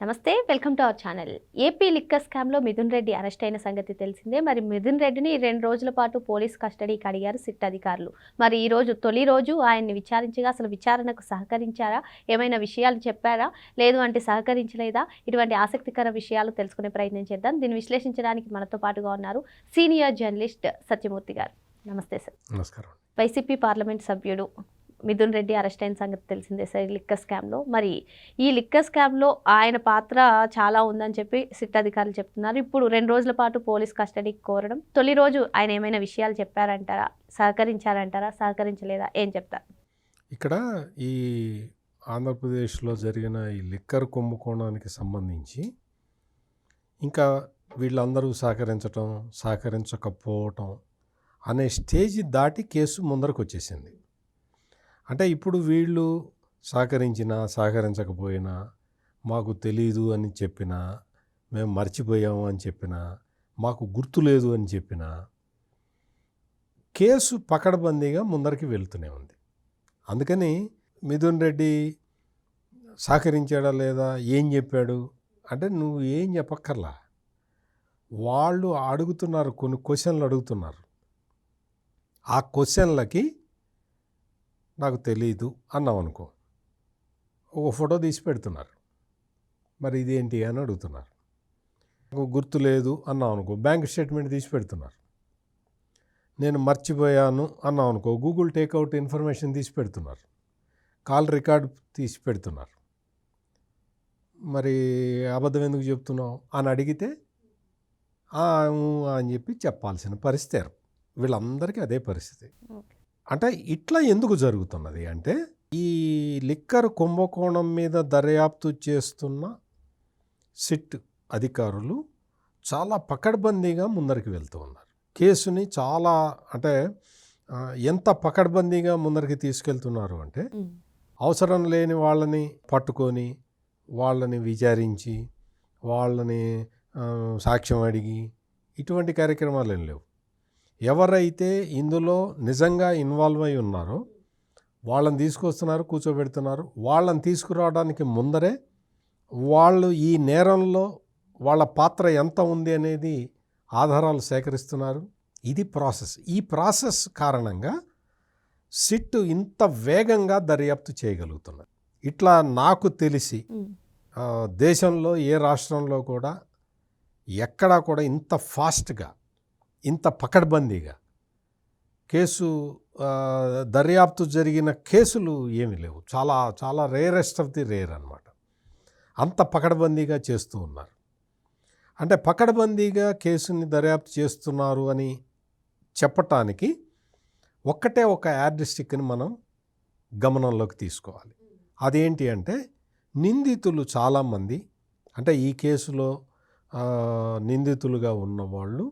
నమస్తే welcome to our channel. AP liquor స్కామ్లో Mithun Reddy arrest అయిన సంగతి తెలిసిందే. మరి మిథున్ రెడ్డిని రెండు రోజుల పాటు పోలీస్ కస్టడీకి అడిగారు సిట్ అధికారులు. మరి ఈ రోజు తొలి రోజు ఆయన్ని విచారించగా అసలు విచారణకు సహకరించారా? ఏమైనా విషయాలు చెప్పారా? లేదు అంటే సహకరించలేదా? ఇటువంటి ఆసక్తికర విషయాలు తెలుసుకునే ప్రయత్నం చేద్దాం. దీన్ని విశ్లేషించడానికి మనతో పాటుగా ఉన్నారు సీనియర్ జర్నలిస్ట్ సత్యమూర్తి గారు. నమస్తే సార్. నమస్కారం వైసీపీ పార్లమెంట్ సభ్యుడు మిథున్ రెడ్డి అరెస్ట్ అయిన సంగతి తెలిసిందే సార్ ఈ లిక్కర్ స్కామ్లో. మరి ఈ లిక్కర్ స్కామ్లో ఆయన పాత్ర చాలా ఉందని చెప్పి సిట్ అధికారులు చెప్తున్నారు. ఇప్పుడు రెండు రోజుల పాటు పోలీస్ కస్టడీకి కోరడం. తొలి రోజు ఆయన ఏమైనా విషయాలు చెప్పారంటారా? సహకరించారంటారా? సహకరించలేదా? ఏం చెప్తారు? ఇక్కడ ఈ ఆంధ్రప్రదేశ్లో జరిగిన ఈ లిక్కర్ కుంభకోణానికి సంబంధించి ఇంకా వీళ్ళందరూ సహకరించటం సహకరించకపోవటం అనే స్టేజ్ దాటి కేసు ముందరకు వచ్చేసింది అంటే ఇప్పుడు వీళ్ళు సహకరించినా సహకరించకపోయినా మాకు తెలీదు అని చెప్పినా మేము మర్చిపోయాము అని చెప్పినా మాకు గుర్తు లేదు అని చెప్పినా కేసు పకడబందీగా ముందరికి వెళ్తూనే ఉంది. అందుకని మిథున్ రెడ్డి సహకరించాడా లేదా ఏం చెప్పాడు? అంటే నువ్వు ఏం చెప్పక్కర్లా. వాళ్ళు అడుగుతున్నారు కొన్ని క్వశ్చన్లు అడుగుతున్నారు. ఆ క్వశ్చన్లకి నాకు తెలియదు అన్నాం అనుకో ఒక ఫోటో తీసి పెడుతున్నారు. మరి ఇదేంటి అని అడుగుతున్నారు. నాకు గుర్తు లేదు అన్నాం అనుకో బ్యాంక్ స్టేట్మెంట్ తీసి పెడుతున్నారు. నేను మర్చిపోయాను అన్నాం అనుకో గూగుల్ టేక్అవుట్ ఇన్ఫర్మేషన్ తీసి పెడుతున్నారు. కాల్ రికార్డ్ తీసి పెడుతున్నారు. మరి అబద్ధం ఎందుకు చెప్తున్నావు అని అడిగితే అని చెప్పి చెప్పాల్సిన పరిస్థితి వీళ్ళందరికీ అదే పరిస్థితి. అంటే ఇట్లా ఎందుకు జరుగుతున్నది అంటే ఈ లిక్కర్ కుంభకోణం మీద దర్యాప్తు చేస్తున్న సిట్ అధికారులు చాలా పకడ్బందీగా ముందరికి వెళ్తూ ఉన్నారు. కేసుని చాలా అంటే ఎంత పకడ్బందీగా ముందరికి తీసుకెళ్తున్నారు అంటే అవసరం లేని వాళ్ళని పట్టుకొని వాళ్ళని విచారించి వాళ్ళని సాక్ష్యం అడిగి ఇటువంటి కార్యక్రమాలు ఏం లేవు. ఎవరైతే ఇందులో నిజంగా ఇన్వాల్వ్ అయి ఉన్నారో వాళ్ళని తీసుకొస్తున్నారు కూర్చోబెడుతున్నారు వాళ్ళని తీసుకురావడానికి ముందరే వాళ్ళు ఈ నేరంలో వాళ్ళ పాత్ర ఎంత ఉంది అనేది ఆధారాలు సేకరిస్తున్నారు. ఇది ప్రాసెస్. ఈ ప్రాసెస్ కారణంగా సిట్ ఇంత వేగంగా దర్యాప్తు చేయగలుగుతున్నది ఇట్లా నాకు తెలిసి దేశంలో ఏ రాష్ట్రంలో కూడా ఎక్కడా కూడా ఇంత ఫాస్ట్గా ఇంత పకడ్బందీగా. కేసు దర్యాప్తు జరిగిన కేసులు ఏమీ లేవు. చాలా చాలా రేరెస్ట్ ఆఫ్ ది రేర్ అనమాట అంత పకడ్బందీగా చేస్తూ ఉన్నారు. అంటే పకడ్బందీగా కేసుని దర్యాప్తు చేస్తున్నారు అని చెప్పటానికి ఒక్కటే ఒక యాడ్రిస్టిక్ని మనం గమనంలోకి తీసుకోవాలి. అదేంటి అంటే నిందితులు చాలామంది అంటే ఈ కేసులో నిందితులుగా ఉన్నవాళ్ళు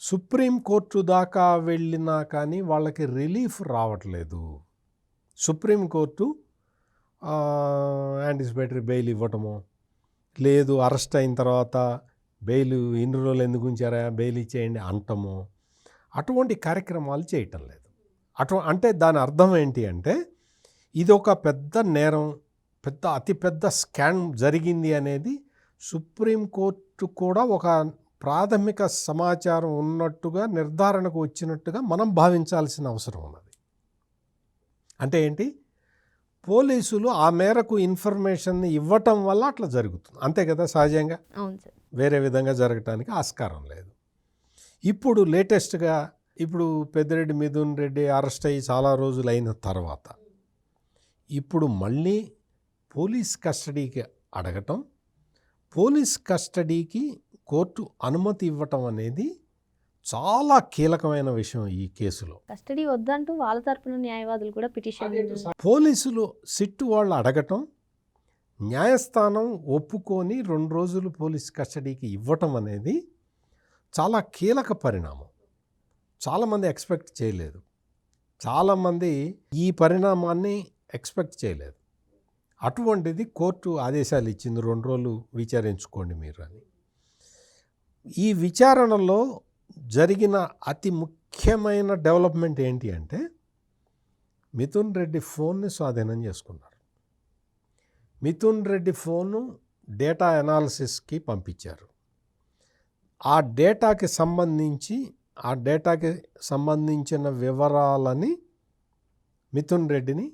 సుప్రీంకోర్టు దాకా వెళ్ళినా కానీ వాళ్ళకి రిలీఫ్ రావట్లేదు. సుప్రీంకోర్టు యాంటిసిపేటరీ బెయిల్ ఇవ్వటము లేదు అరెస్ట్ అయిన తర్వాత బెయిల్ ఇన్ని రోజులు ఎందుకు ఉంచారా బెయిల్ ఇచ్చేయండి అంటము అటువంటి కార్యక్రమాలు చేయటం లేదు. అటు అంటే దాని అర్థం ఏంటి అంటే ఇది ఒక పెద్ద నేరం పెద్ద అతిపెద్ద స్కాన్ జరిగింది అనేది సుప్రీంకోర్టు కూడా ఒక ప్రాథమిక సమాచారం ఉన్నట్టుగా నిర్ధారణకు వచ్చినట్టుగా మనం భావించాల్సిన అవసరం ఉన్నది. అంటే ఏంటి? పోలీసులు ఆ మేరకు ఇన్ఫర్మేషన్ ఇవ్వటం వల్ల అట్లా జరుగుతుంది. అంతే కదా సహజంగా? వేరే విధంగా జరగటానికి ఆస్కారం లేదు. ఇప్పుడు లేటెస్ట్గా ఇప్పుడు పెద్దిరెడ్డి మిథున్ రెడ్డి అరెస్ట్ అయ్యి చాలా రోజులు అయిన తర్వాత ఇప్పుడు మళ్ళీ పోలీస్ కస్టడీకి అడగటం పోలీస్ కస్టడీకి కోర్టు అనుమతి ఇవ్వటం అనేది చాలా కీలకమైన విషయం ఈ కేసులో. కస్టడీ వద్దంటూ వాళ్ళ తరపున న్యాయవాదులు కూడా పిటిషన్ పోలీసులు సిట్టు వాళ్ళు అడగటం న్యాయస్థానం ఒప్పుకొని రెండు రోజులు పోలీస్ కస్టడీకి ఇవ్వటం అనేది చాలా కీలక పరిణామం. చాలామంది ఎక్స్పెక్ట్ చేయలేదు. చాలామంది ఈ పరిణామాన్ని ఎక్స్పెక్ట్ చేయలేదు. అటువంటిది కోర్టు ఆదేశాలు ఇచ్చింది రెండు రోజులు విచారించుకోండి మీరు అని. ఈ విచారణలో జరిగిన అతి ముఖ్యమైన డెవలప్మెంట్ ఏంటి అంటే మిథున్ రెడ్డి ఫోన్ని స్వాధీనం చేసుకున్నారు. మిథున్ రెడ్డి ఫోను డేటా అనాలిసిస్కి పంపించారు. ఆ డేటాకి సంబంధించి ఆ డేటాకి సంబంధించిన వివరాలని మిథున్ రెడ్డిని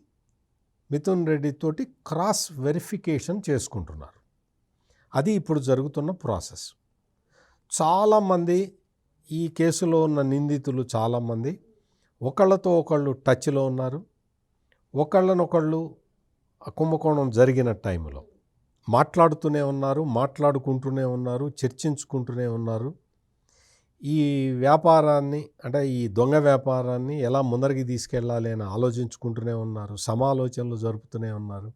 మిథున్ రెడ్డితోటి క్రాస్ వెరిఫికేషన్ చేసుకుంటున్నారు. అది ఇప్పుడు జరుగుతున్న ప్రాసెస్. చాలామంది ఈ కేసులో ఉన్న నిందితులు చాలామంది. ఒకళ్ళతో ఒకళ్ళు టచ్లో ఉన్నారు. ఒకళ్ళనొకళ్ళు కుంభకోణం జరిగిన టైంలో మాట్లాడుతూనే ఉన్నారు మాట్లాడుకుంటూనే ఉన్నారు చర్చించుకుంటూనే ఉన్నారు. ఈ వ్యాపారాన్ని అంటే ఈ దొంగ వ్యాపారాన్ని ఎలా ముందరికి తీసుకెళ్ళాలి అని ఆలోచించుకుంటూనే ఉన్నారు సమాలోచనలు జరుపుతూనే ఉన్నారు.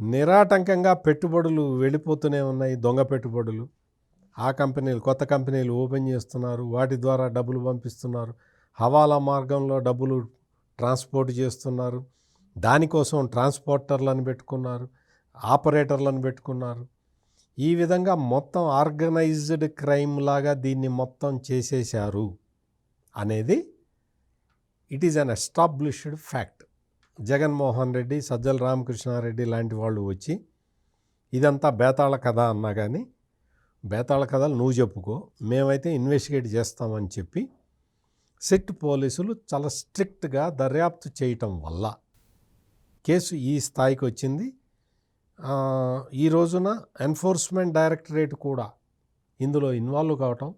నిరాటంకంగా పెట్టుబడులు వెళ్ళిపోతూనే ఉన్నాయి దొంగ పెట్టుబడులు. ఆ కంపెనీలు కొత్త కంపెనీలు ఓపెన్ చేస్తున్నారు. వాటి ద్వారా డబ్బులు పంపిస్తున్నారు. హవాలా మార్గంలో డబ్బులు ట్రాన్స్పోర్ట్ చేస్తున్నారు. దానికోసం ట్రాన్స్పోర్టర్లను పెట్టుకున్నారు. ఆపరేటర్లను పెట్టుకున్నారు. ఈ విధంగా మొత్తం ఆర్గనైజ్డ్ క్రైమ్ లాగా దీన్ని మొత్తం చేసేశారు అనేది it is an established fact. Jaganmohan Reddy Sajjala Ramakrishna Reddy లాంటి వాళ్ళు వచ్చి ఇదంతా బేతాళ కథ అన్నా కానీ బేతాళ కథలు నువ్వు చెప్పుకో మేమైతే ఇన్వెస్టిగేట్ చేస్తామని చెప్పి సెట్ పోలీసులు చాలా స్ట్రిక్ట్గా దర్యాప్తు చేయటం వల్ల కేసు ఈ స్థాయికి వచ్చింది. ఈ రోజున ఎన్ఫోర్స్మెంట్ డైరెక్టరేట్ కూడా ఇందులో ఇన్వాల్వ్ కావటం.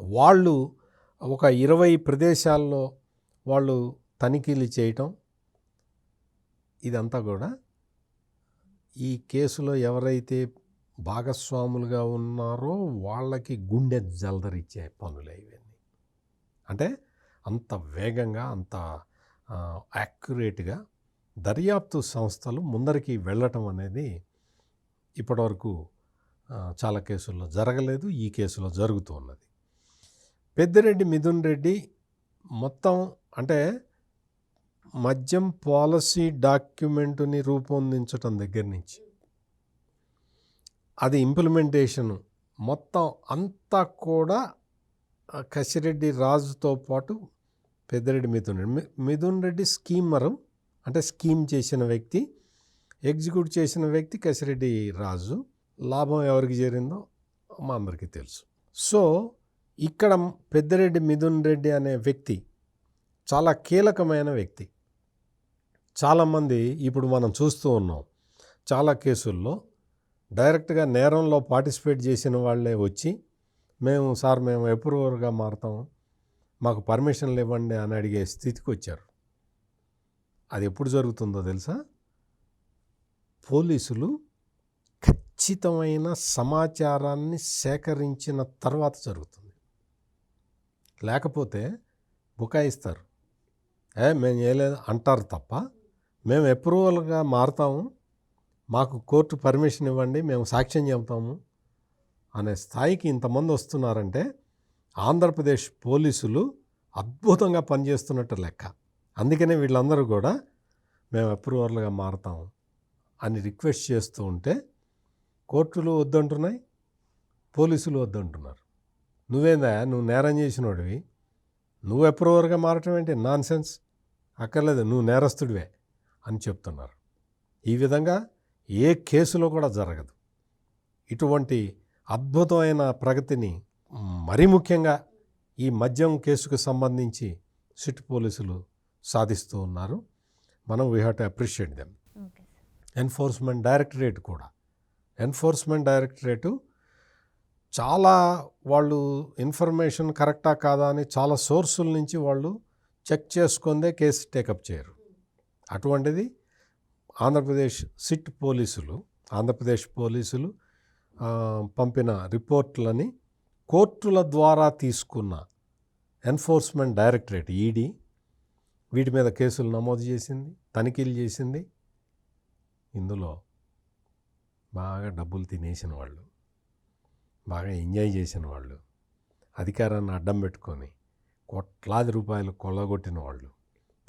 వాళ్ళు ఒక ఇరవై ప్రదేశాల్లో వాళ్ళు తనిఖీలు చేయటం. ఇదంతా కూడా ఈ కేసులో ఎవరైతే భాగస్వాములుగా ఉన్నారో వాళ్ళకి గుండె జలదరిచ్చే పనులే ఇవన్నీ. అంటే అంత వేగంగా అంత యాక్యురేట్గా దర్యాప్తు సంస్థలు ముందరికి వెళ్ళటం అనేది ఇప్పటివరకు చాలా కేసుల్లో జరగలేదు. ఈ కేసులో జరుగుతూ ఉన్నది. పెద్దిరెడ్డి మిథున్ రెడ్డి మొత్తం అంటే మద్యం పాలసీ డాక్యుమెంటుని రూపొందించటం దగ్గర నుంచి అది ఇంప్లిమెంటేషన్ మొత్తం అంతా కూడా కసిరెడ్డి రాజుతో పాటు పెద్దిరెడ్డి మిథున్ రెడ్డి. మిథున్ రెడ్డి స్కీమరు అంటే స్కీమ్ చేసిన వ్యక్తి ఎగ్జిక్యూట్ చేసిన వ్యక్తి కసిరెడ్డి రాజు. లాభం ఎవరికి చేరిందో మా అందరికీ తెలుసు. సో ఇక్కడ పెద్దిరెడ్డి మిథున్ రెడ్డి అనే వ్యక్తి చాలా కీలకమైన వ్యక్తి. చాలామంది ఇప్పుడు మనం చూస్తూ ఉన్నాం. చాలా కేసుల్లో డైరెక్ట్గా నేరంలో పార్టిసిపేట్ చేసిన వాళ్ళే వచ్చి మేము సార్ మేము అప్రూవర్గా మారుతాం మాకు పర్మిషన్లు ఇవ్వండి అని అడిగే స్థితికి వచ్చారు. అది ఎప్పుడు జరుగుతుందో తెలుసా? పోలీసులు ఖచ్చితమైన సమాచారాన్ని సేకరించిన తర్వాత జరుగుతుంది. లేకపోతే బుకాయిస్తారు. ఏ మేము చేయలేదు అంటారు తప్ప మేము అప్రూవల్గా మారుతాము మాకు కోర్టు పర్మిషన్ ఇవ్వండి మేము సాక్ష్యం చెబుతాము అనే స్థాయికి ఇంతమంది వస్తున్నారంటే ఆంధ్రప్రదేశ్ పోలీసులు అద్భుతంగా పనిచేస్తున్నట్టు లెక్క. అందుకనే వీళ్ళందరూ కూడా మేము అప్రూవర్లుగా మారతాం అని రిక్వెస్ట్ చేస్తూ ఉంటే కోర్టులు వద్దంటున్నాయి పోలీసులు వద్దంటున్నారు. నువ్వేందా నువ్వు నేరం చేసినోడివి? నువ్వు అప్రూవర్గా మారటం ఏంటి? నాన్ సెన్స్ అక్కర్లేదు నువ్వు నేరస్తుడివే అని చెప్తున్నారు. ఈ విధంగా ఏ కేసులో కూడా జరగదు. ఇటువంటి అద్భుతమైన ప్రగతిని మరీ ముఖ్యంగా ఈ మద్యం కేసుకు సంబంధించి సిట్ పోలీసులు సాధిస్తూ ఉన్నారు. మనం we have to appreciate them enforcement directorate కూడా. ఎన్ఫోర్స్మెంట్ డైరెక్టరేటు చాలా వాళ్ళు ఇన్ఫర్మేషన్ కరెక్టా కాదా అని చాలా సోర్సుల నుంచి వాళ్ళు చెక్ చేసుకుందే కేసు టేకప్ చేయరు. అటువంటిది ఆంధ్రప్రదేశ్ సిట్ పోలీసులు ఆంధ్రప్రదేశ్ పోలీసులు పంపిన రిపోర్ట్లని కోర్టుల ద్వారా తీసుకున్న ఎన్ఫోర్స్మెంట్ డైరెక్టరేట్ ఈడీ వీటి మీద కేసులు నమోదు చేసింది తనిఖీలు చేసింది. ఇందులో బాగా డబ్బులు తినేసిన వాళ్ళు బాగా ఎంజాయ్ చేసిన వాళ్ళు అధికారాన్ని అడ్డం పెట్టుకొని కోట్లాది రూపాయలు కొల్లగొట్టిన వాళ్ళు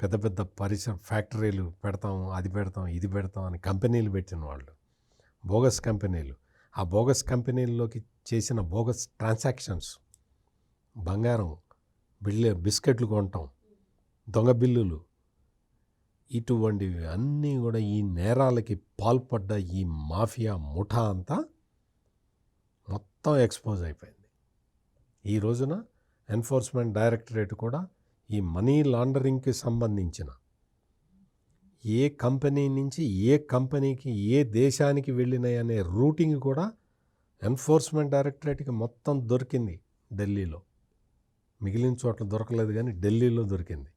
పెద్ద పెద్ద పరిశ్రమ ఫ్యాక్టరీలు పెడతాం అది పెడతాం ఇది పెడతాం అని కంపెనీలు పెట్టిన వాళ్ళు బోగస్ కంపెనీలు. ఆ బోగస్ కంపెనీల్లోకి చేసిన బోగస్ ట్రాన్సాక్షన్స్ బంగారం బిల్లు బిస్కెట్లు కొనటం దొంగ బిల్లులు ఇటువంటివి అన్నీ కూడా ఈ నేరాలకి పాల్పడ్డ ఈ మాఫియా ముఠా అంతా మొత్తం ఎక్స్పోజ్ అయిపోయింది. ఈ రోజున ఎన్ఫోర్స్మెంట్ డైరెక్టరేట్ కూడా ఈ మనీ లాండరింగ్కి సంబంధించిన ఏ కంపెనీ నుంచి ఏ కంపెనీకి ఏ దేశానికి వెళ్ళినాయి అనే రూటింగ్ కూడా ఎన్ఫోర్స్మెంట్ డైరెక్టరేట్కి మొత్తం దొరికింది ఢిల్లీలో. మిగిలిన చోట్ల దొరకలేదు కానీ ఢిల్లీలో దొరికింది.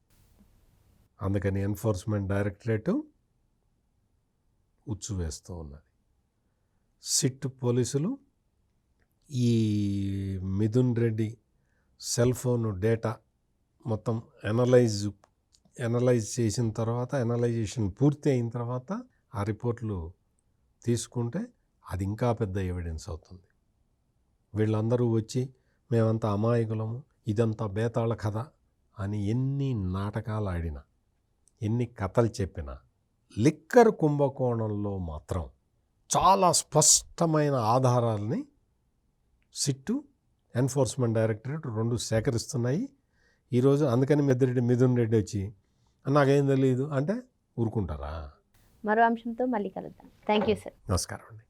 అందుకని ఎన్ఫోర్స్మెంట్ డైరెక్టరేటు ఉచ్చు వేస్తూ ఉన్నది. సిట్ పోలీసులు ఈ Mithun Reddy cell phone data మొత్తం ఎనలైజ్ ఎనలైజ్ చేసిన తర్వాత ఎనలైజేషన్ పూర్తి అయిన తర్వాత ఆ రిపోర్ట్లు తీసుకుంటే అది ఇంకా పెద్ద ఎవిడెన్స్ అవుతుంది. వీళ్ళందరూ వచ్చి మేమంతా అమాయకులము ఇదంతా బేతాళ కథ అని ఎన్ని నాటకాలు ఆడినా ఎన్ని కథలు చెప్పినా లిక్కర్ కుంభకోణంలో మాత్రం చాలా స్పష్టమైన ఆధారాలని సిట్టు ఎన్ఫోర్స్మెంట్ డైరెక్టరేట్ రెండు సేకరిస్తున్నాయి. ఈరోజు అందుకని మెద్దిరెడ్డి మిథున్ రెడ్డి వచ్చి నాకేం తెలియదు అంటే ఊరుకుంటారా? మరో అంశంతో మళ్ళీ కలుద్దాం. థ్యాంక్ యూ సార్ నమస్కారం అండి.